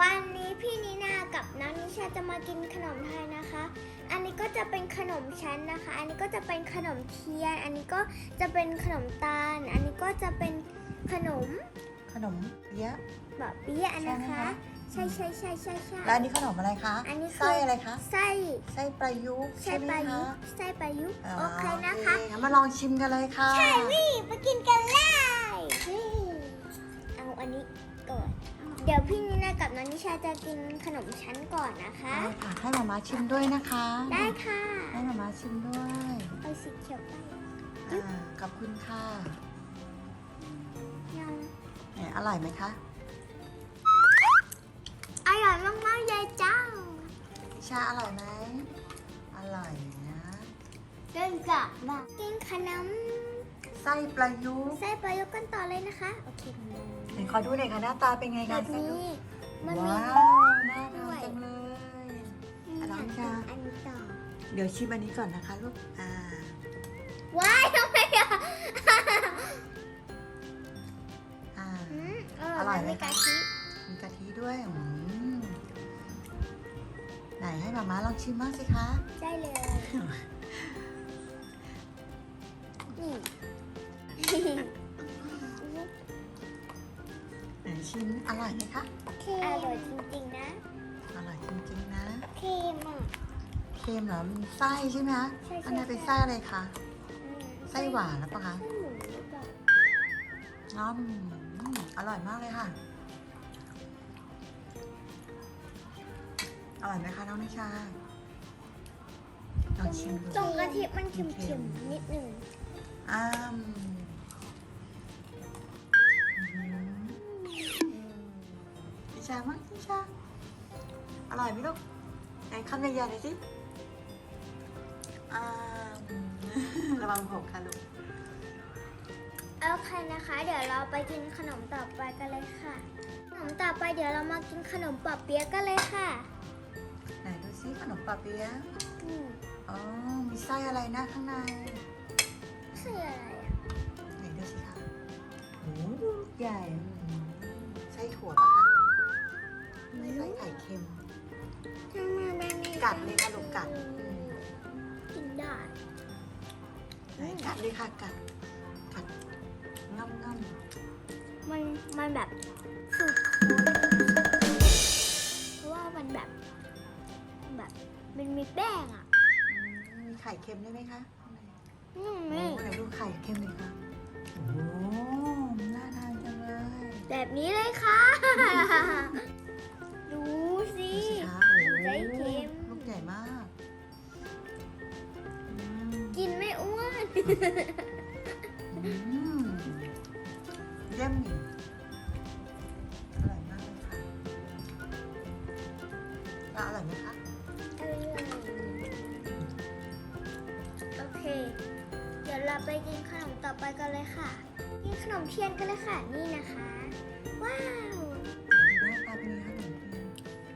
วันนี้พี่นีนากับน้องนิชาจะมากินขนมไทยนะคะ อันนี้ก็จะเป็นขนมชั้นนะคะ อันนี้ก็จะเป็นขนมเทียน อันนี้ก็จะเป็นขนมตาล อันนี้ก็จะเป็นขนมขนมเปี๊ยะแบบเปี้ยะนะคะ ใช่ใช่ไหมใช่ใช่ใช่ใช่แล้วอันนี้ขนมอะไรคะ อันนี้คือไส้อะไรคะ ไส้ไส้ประยุกต์ไส้ใช่ไหมปลายุคะไส้ปลายุาโอเคนะคะโอเคงั้นมาลองชิมกันเลยค่ะ ใช่วี่ไปกินกันเลยนี่เอาอันนี้ก่อนเดี๋ยวพี่นีนากับน้องนิชาจะกินขนมชั้นก่อนนะคะ ได้ค่ะให้มาม่าชิมด้วยนะคะได้ค่ะให้มาม่าชิมด้วยเอาสีเขียวไปอ่าขอบคุณค่ะยังไหนอร่อยไหมคะ อร่อยมากๆเลยจ้านิชาอร่อยไหมอร่อยนะ เดินกลับมากินขนมไส้ประยุกต์ ไส้ปลายุกันต่อเลยนะคะ โอเคไห นขอดูหน่อยค่ะหน้าตาเป็นไงแบคะบไส้ประยุนี้กต์มันมีว้าวน่าทานจังเลยมีอันนี้จ้ะอันนี้ต่อเดี๋ยวชิมอันนี้ก่อนนะคะลูกอ่าว้ายทำไมอะอ่า อืมเอออร่อยไหมมีคะกะทิมีกะทิด้วยอืมไหนให้มาม่าลองชิมบ้างสิคะ ได้เลย นี่ ชิมอร่อยไหมคะเค็มอร่อยจริงๆนะอร่อยจริงๆนะเค็มอะเค็มเหรอมีไส้ใช่ไหมคะใช่ใช่อันนี้นเป็นใช่ไส้อะไรคะอืมไส้หวานหรือเปล่าคะไส้หมูหรือเปล่าน้อมอร่อยมากเลยค่ะอร่อยไหมคะน้องนิชาลองชิมดูตรงกะทิมันเค็มๆนิดหนึ่งอ้าม ชามั้งนิชาอร่อยไหมลูกไหนคำใหญ่ๆหน่อยสิอ้ามระวังหกค่ะลูกโอเคนะคะ เดี๋ยวเราไปกินขนมต่อไปกันเลยค่ะ ขนมต่อไปเดี๋ยวเรามากินขนมปอบเปี๊ยะกันเลยค่ะ ไหนดูซิขนมปาเปี๊ยะอืมอ๋อ มีไส้อะไรนะข้างในคืออะไรอะไหนดูสิคะโอ้ลูกใหญ่ กัดเลยค่ะลูกกัดอืมกินได้ไหนกัดเลยค่ะกัดกัดง่ำง่มันมันแบบสุดเพราะว่ามันแบบ แบบมันมีแป้งอะำอืมมีไข่เค็มด้วยไหมคะข้างในอืมโอ้นี่ไหนดูไข่เค็มเลยค่ะโอ้น่าทานจังเลย แบบนี้เลยค่ะ เยี่ยมหนิอร่อยมากเลยค่ะแล้วอร่อยไหมคะ โอเค เดี๋ยวเราไปกินขนมต่อไปกันเลยค่ะ กินขนมเทียนกันเลยค่ะ นี่นะคะ ว้าว หน้าตาเป็นไงคะหนู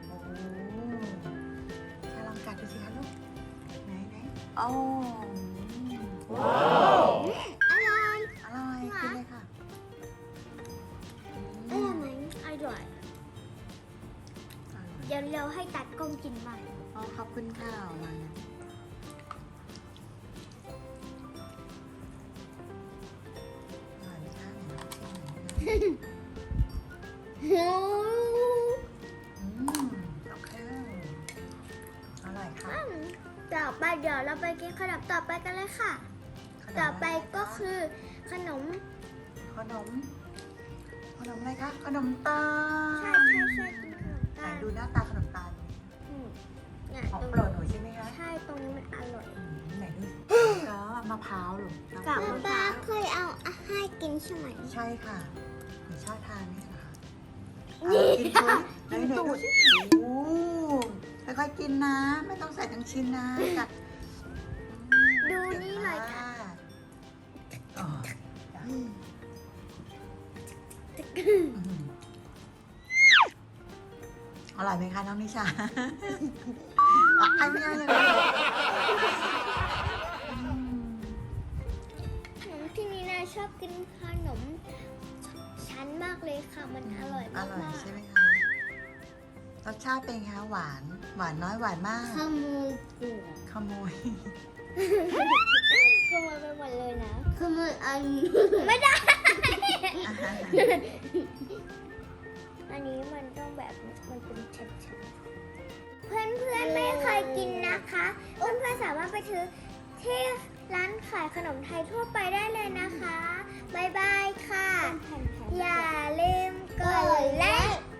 โอ้แค่ลองกัดดูสิคะลูก ไหนไหนโอ้ ว้าวอร่อย อร่อยกินเลยค่ะอร่อยไหมอร่อย เดี๋ยวเราให้ตัดกล้องกินบ้างอ๋อขอบคุณค่ะเอามาอืมโอเคอร่อยค่ะ ต่อไปเดี๋ยวเราไปกินขนมต่อไปกันเลยค่ะ ต่อไปก็คือขนม ขนม ขนมอะไรคะ ขนมตาลใช่ใช่ใช่กินขนมไหนตาลดูหน้าตาขนมตาลอืมเนี่ยของตรงโปรดหนูใช่ไหมคะใช่ตรงนี้มันอร่อยอืมไหนดูก็มะพร้าวหรือกับป้าเคยเอาให้กินใช่ไหมใช่ค่ะหนูชอบทานนี่เหรอคะนี่อะกินดูไหนไหนดูสิโอ้ค่อยๆกินนะ ไม่ต้องใส่ทั้งชิ้นนะกัด อร่อยไหมคะน้องนิชาอะอันนี้ยังไงอืมขนมที่นี่นาชอบกินขนมชั้นมากเลยค่ะ มันอร่อยอมากร่อยๆใช่ไหมคะรสชาติเป็นไงคะหวาน หวานน้อยหวานมาก ขโมยเกลือขโมย ขโมยไปหมดเลยนะขโมยอันไม่ได้ อ่าฮะอันนี้มันต้องแบบมันเป็นชั้นๆเพื่อนเพื่อนๆไม่เคยกินนะคะเพื่อนเพื่อนๆสามารถไปซื้อที่ร้านขายขนมไทยทั่วไปได้เลยนะคะ บ๊ายบายค่ะ อย่าลืมกดไลค์